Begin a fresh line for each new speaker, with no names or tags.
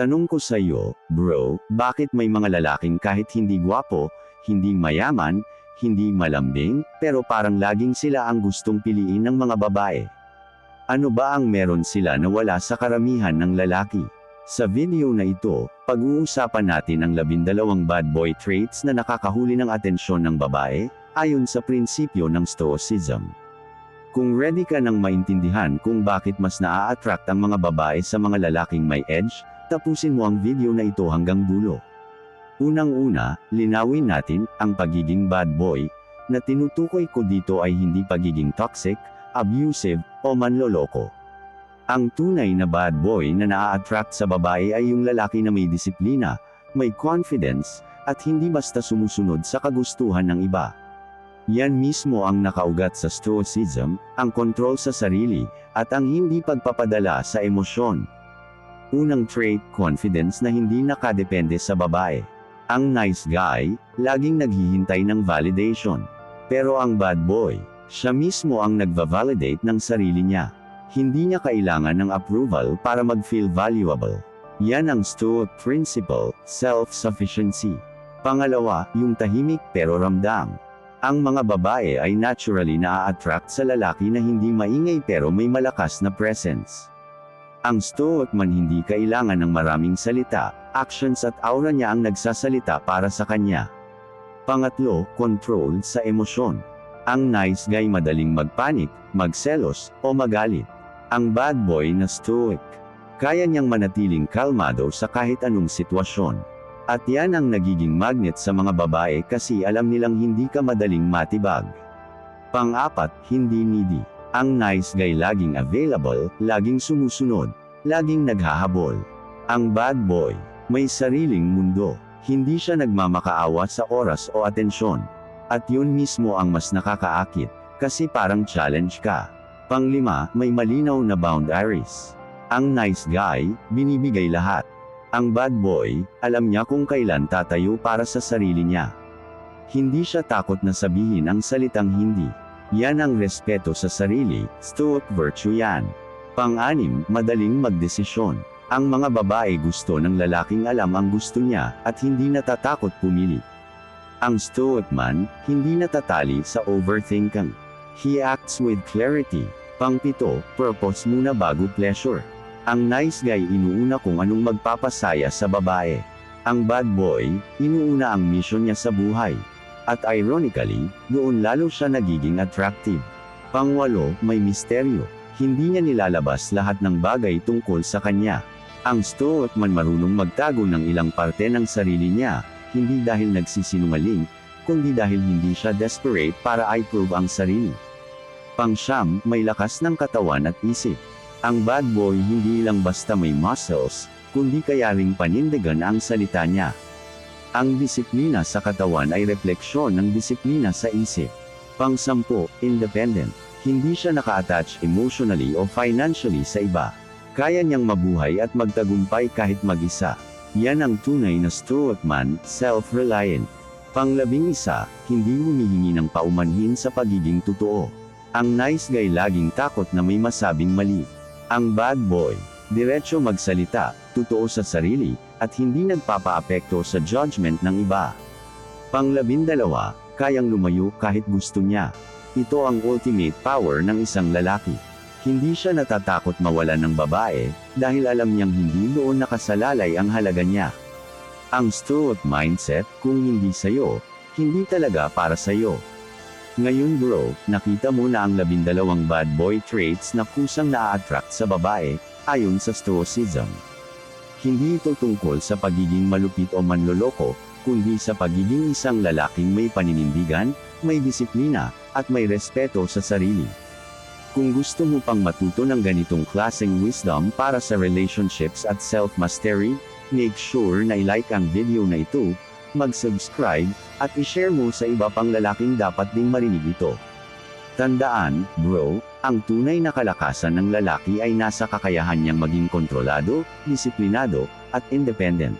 Tanong ko sa iyo, bro, bakit may mga lalaking kahit hindi gwapo, hindi mayaman, hindi malambing, pero parang laging sila ang gustong piliin ng mga babae? Ano ba ang meron sila na wala sa karamihan ng lalaki? Sa video na ito, pag-uusapan natin ang labindalawang bad boy traits na nakakahuli ng atensyon ng babae, ayon sa prinsipyo ng Stoicism. Kung ready ka nang maintindihan kung bakit mas naa-attract ang mga babae sa mga lalaking may edge, tapusin mo ang video na ito hanggang dulo. Unang-una, linawin natin, ang pagiging bad boy, na tinutukoy ko dito ay hindi pagiging toxic, abusive, o manloloko. Ang tunay na bad boy na naa-attract sa babae ay yung lalaki na may disiplina, may confidence, at hindi basta sumusunod sa kagustuhan ng iba. Yan mismo ang nakaugat sa Stoicism, ang kontrol sa sarili, at ang hindi pagpapadala sa emosyon. Unang trait, confidence na hindi nakadepende sa babae. Ang nice guy, laging naghihintay ng validation. Pero ang bad boy, siya mismo ang nagva-validate ng sarili niya. Hindi niya kailangan ng approval para mag-feel valuable. Yan ang Stoic principle, self-sufficiency. Pangalawa, yung tahimik pero ramdam. Ang mga babae ay naturally naa-attract sa lalaki na hindi maingay pero may malakas na presence. Ang stoic man hindi kailangan ng maraming salita, actions at aura niya ang nagsasalita para sa kanya. Pangatlo, control sa emosyon. Ang nice guy madaling magpanik, magselos, o magalit. Ang bad boy na stoic. Kaya niyang manatiling kalmado sa kahit anong sitwasyon. At yan ang nagiging magnet sa mga babae kasi alam nilang hindi ka madaling matibag. Pang-apat, hindi needy. Ang nice guy laging available, laging sumusunod, laging naghahabol. Ang bad boy, may sariling mundo. Hindi siya nagmamakaawa sa oras o atensyon. At yun mismo ang mas nakakaakit, kasi parang challenge ka. Panglima, may malinaw na boundaries. Ang nice guy, binibigay lahat. Ang bad boy, alam niya kung kailan tatayo para sa sarili niya. Hindi siya takot na sabihin ang salitang hindi. Yan ang respeto sa sarili, stoic virtue yan. Pang-anim, madaling magdesisyon. Ang mga babae gusto ng lalaking alam ang gusto niya, at hindi natatakot pumili. Ang stoic man, hindi natatali sa overthinking. He acts with clarity. Pangpito, purpose muna bago pleasure. Ang nice guy inuuna kung anong magpapasaya sa babae. Ang bad boy, inuuna ang mission niya sa buhay. At ironically, doon lalo siya nagiging attractive. Pangwalo, may misteryo. Hindi niya nilalabas lahat ng bagay tungkol sa kanya. Ang stoic man marunong magtago ng ilang parte ng sarili niya, hindi dahil nagsisinungaling, kundi dahil hindi siya desperate para i-prove ang sarili. Pangsyam, may lakas ng katawan at isip. Ang bad boy hindi lang basta may muscles, kundi kaya ring panindigan ang salita niya. Ang disiplina sa katawan ay refleksyon ng disiplina sa isip. Pangsampu, independent. Hindi siya naka-attach emotionally o financially sa iba. Kaya niyang mabuhay at magtagumpay kahit mag-isa. Yan ang tunay na stoic man, self-reliant. Panglabing isa, hindi humihingi ng paumanhin sa pagiging totoo. Ang nice guy laging takot na may masabing mali. Ang bad boy, diretso magsalita, totoo sa sarili, at hindi nagpapaapekto sa judgment ng iba. Panglabindalawa, kayang lumayo kahit gusto niya. Ito ang ultimate power ng isang lalaki. Hindi siya natatakot mawalan ng babae, dahil alam niyang hindi doon nakasalalay ang halaga niya. Ang stoic mindset, kung hindi sa'yo, hindi talaga para sa'yo. Ngayon bro, nakita mo na ang labindalawang bad boy traits na kusang naa-attract sa babae, ayon sa Stoicism. Hindi ito tungkol sa pagiging malupit o manloloko, kundi sa pagiging isang lalaking may paninindigan, may disiplina, at may respeto sa sarili. Kung gusto mo pang matuto ng ganitong klaseng wisdom para sa relationships at self-mastery, make sure na i-like ang video na ito, mag-subscribe, at i-share mo sa iba pang lalaking dapat ding marinig ito. Tandaan, bro, ang tunay na kalakasan ng lalaki ay nasa kakayahan niyang maging kontrolado, disiplinado, at independent.